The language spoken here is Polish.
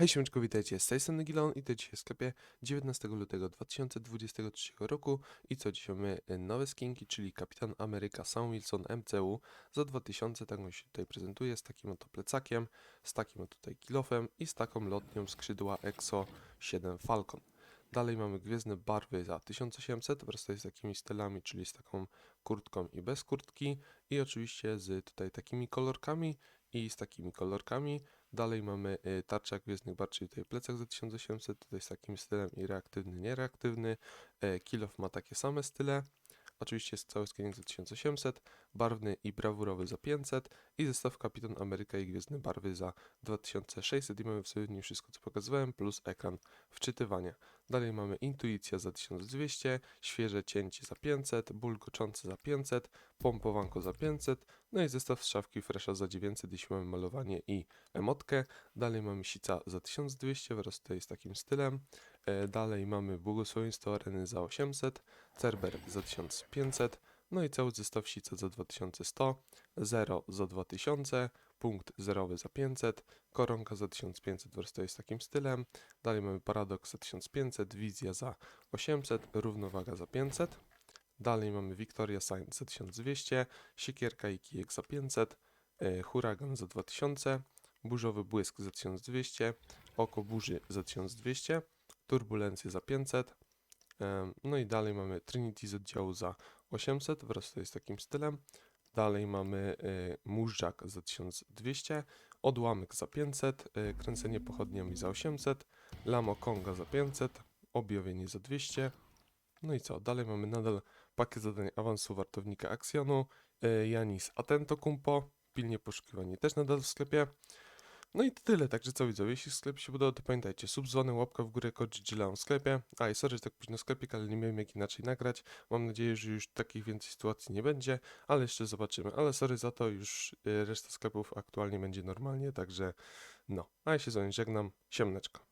Hej siemeczko, witajcie, z tej strony Gilon i to dzisiaj w sklepie 19 lutego 2023 roku i co dzisiaj mamy e, nowe skinki, czyli Kapitan Ameryka Sam Wilson MCU za 2000, tak on się tutaj prezentuje, z takim oto plecakiem, z takim oto tutaj kilofem i z taką lotnią skrzydła EXO 7 Falcon. Dalej mamy gwiezdne barwy za 1800 wraz z takimi stylami, czyli z taką kurtką i bez kurtki i oczywiście z tutaj takimi kolorkami i z takimi kolorkami. Dalej mamy y, tarczak gwiezdnych czyli tutaj plecak za 1800, tutaj z takim stylem i reaktywny, niereaktywny. E, Kilof ma takie same style. Oczywiście jest cały skinning za 1800, barwny i brawurowy za 500 i zestaw Kapitan Ameryka i Gwiezdne Barwy za 2600 i mamy w sobie wszystko co pokazywałem plus ekran wczytywania. Dalej mamy Intuicja za 1200, Świeże Cięcie za 500, Bulgoczące za 500, Pompowanko za 500, no i zestaw z Fresha za 900, jeśli mamy malowanie i emotkę. Dalej mamy Sica za 1200 wraz tutaj z takim stylem. E, Dalej mamy Błogosławieństwo Areny za 800, Cerber za 1500, no i cały zestaw Sica za 2100, Zero za 2000, punkt zerowy za 500, Koronka za 1500 wraz tutaj z takim stylem. Dalej mamy Paradox za 1500, Wizja za 800, Równowaga za 500. Dalej mamy Victoria Sign za 1200, Siekierka i Kijek za 500, e, Huragan za 2000, Burzowy Błysk za 1200, Oko Burzy za 1200, Turbulencje za 500. em, No i dalej mamy Trinity z oddziału za 800 wraz tutaj z takim stylem. Dalej mamy y, Móżdżak za 1200, Odłamek za 500, y, Kręcenie pochodniami za 800, Lamo Konga za 500, Objawienie za 200. No i co? Dalej mamy nadal pakiet zadań awansu wartownika Aksjonu, y, Janis Atento Kumpo, pilnie poszukiwanie też nadal w sklepie. No i to tyle, także co widzowie, jeśli sklep się podoba, to pamiętajcie, sub dzwonek, łapka w górę, kod GGLA w sklepie. A i sorry, że tak późno sklepik, ale nie miałem jak inaczej nagrać. Mam nadzieję, że już takich więcej sytuacji nie będzie, ale jeszcze zobaczymy. Ale sorry za to, już y, reszta sklepów aktualnie będzie normalnie, także no. A ja się z wami żegnam, siemneczko.